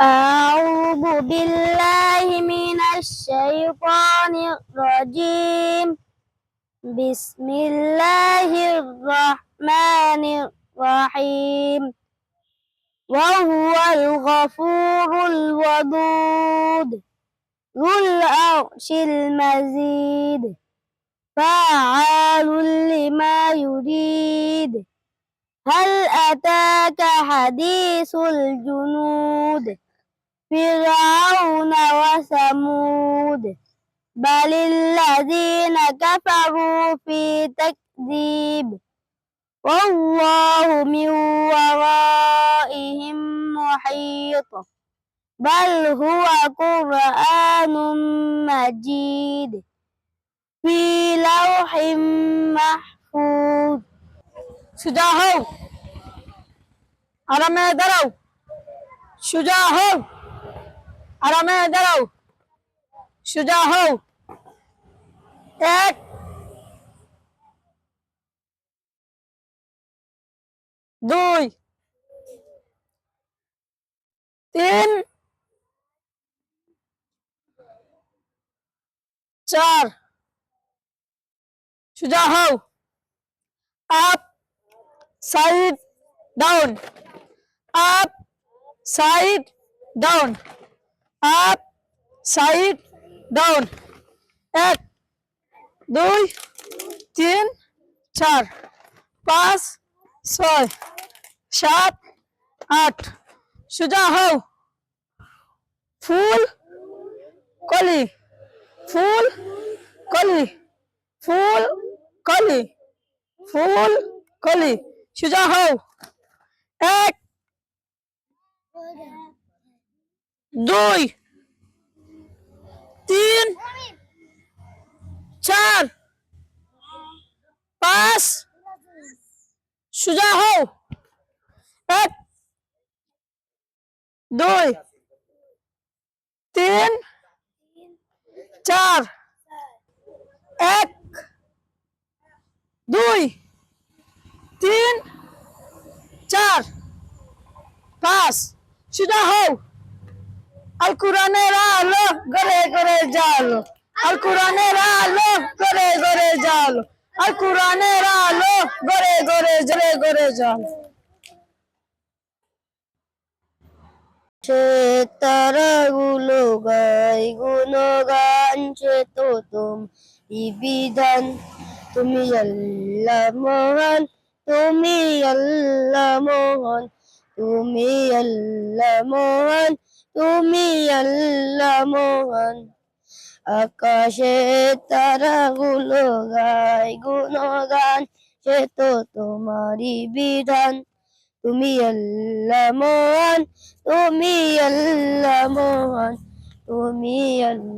أعوذ بالله من الشيطان الرجيم. بسم الله الرحمن الرحيم. وهو الغفور الودود. ذو العرش المزيد. فعال لما يريد. هل أتاك حديث الجنود؟ فرعون وثمود بل الذين كفروا في تكذيب والله من ورائهم محيط بل هو قرآن مجيد في لوح محفوظ. شجاع هو على ما دروا হও আরামে দাঁড়াও সোজা হও এক দুই তিন চার সোজা হও up side down up side down up side down. এক, দুই, তিন, চার, পাঁচ, ছয়, সাত, আট। সোজা হও। ফুল, কলি। ফুল কলি। ফুল কলি। ফুল, কলি। সোজা হও। এক দুই, তিন, চার, পাঁচ, সোজা হও। এক, দুই, তিন, চার, এক, দুই, তিন, চার, পাঁচ, সোজা হও। আল কোরআনের আলো গড়ে গড়ে জালো। আল কোরআনের আলো গড়ে গড়ে জালো। আল কোরআনের আলো গড়ে গড়ে জরে গড়ে জালো। সে তারাগুলো গাই গুণগান সে তো তুমি বিধান। তুমি আল্লাহ মহান, তুমি আল্লাহ মহান। তুমি আল্লাহ মহান, তুমি আল্লাহ মহান। আকাশে তারাগুলো গাই গুণগান, সে তো তোমারই বিধান। তুমি আল্লাহ মহান, তুমি আল্লাহ মহান, তুমি আল্লাহ